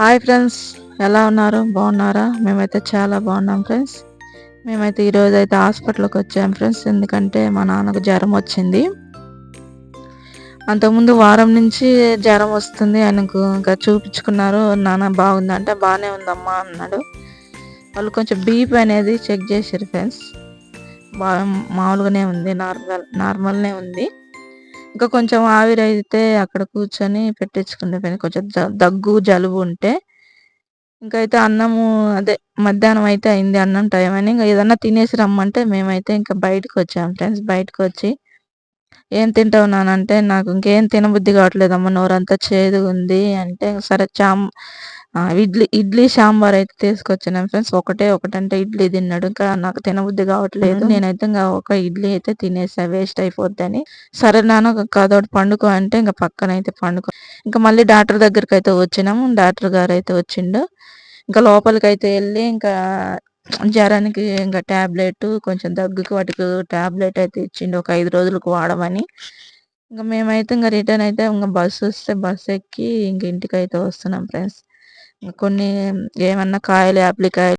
Hi friends ఎలా ఉన్నారు? బాగున్నారా? మేమైతే చాలా బాగున్నాం ఫ్రెండ్స్ మేమైతే ఈరోజు అయితే హాస్పిటల్కి వచ్చాం ఫ్రెండ్స్ ఎందుకంటే మా నాన్నకు జ్వరం వచ్చింది. అంతకుముందు వారం నుంచి జ్వరం వస్తుంది ఆయనకు ఇంకా చూపించుకున్నారు నాన్న బాగుందంటే బాగానే ఉందమ్మా అన్నాడు. వాళ్ళు కొంచెం బీపీ అనేది చెక్ చేశారు ఫ్రెండ్స్ బాగా మామూలుగానే ఉంది నార్మల్ నార్మల్నే ఉంది. ఇంకా కొంచెం ఆవిరైతే అక్కడ కూర్చొని పెట్టించుకుంటే కొంచెం దగ్గు జలుబు ఉంటే ఇంకైతే అన్నము అదే మధ్యాహ్నం అయితే అయింది అన్నం టైం అని ఇంకా ఏదన్నా తినేసి రమ్మంటే మేమైతే ఇంకా బయటకు వచ్చాము ఫ్రెండ్స్ బయటకు వచ్చి ఏం తింటావు నానంటే నాకు ఇంకేం తినబుద్ధి కావట్లేదమ్మా నోరంతా చేదుగా ఉంది అంటే సరే చామ్ ఇడ్లీ ఇడ్లీ సాంబార్ అయితే తీసుకొచ్చాను ఫ్రెండ్స్. ఒకటే ఒకటంటే ఇడ్లీ తిన్నాడు. ఇంకా నాకు తినబుద్ధి కావట్లేదు. నేనైతే ఇంకా ఒక ఇడ్లీ అయితే తినేసా. వేస్ట్ అయిపోద్దని. సరే నాన్న కాదోటి పండుకో అంటే ఇంకా పక్కన అయితే పండుకో. ఇంకా మళ్ళీ డాక్టర్ దగ్గరికి అయితే వచ్చినాము. డాక్టర్ గారు అయితే వచ్చిండు. ఇంకా లోపలికి అయితే వెళ్ళి ఇంకా జ్వరానికి ఇంకా ట్యాబ్లెట్ కొంచెం దగ్గుకి వాటికి ట్యాబ్లెట్ అయితే ఇచ్చిండు. ఒక ఐదు రోజులకు వాడమని. ఇంకా మేమైతే ఇంకా రిటర్న్ అయితే ఇంకా బస్సు వస్తే బస్సు ఎక్కి ఇంక ఇంటికి అయితే వస్తున్నాం ఫ్రెండ్స్. కొన్ని ఏమన్నా కాయలు యాప్లికాయలు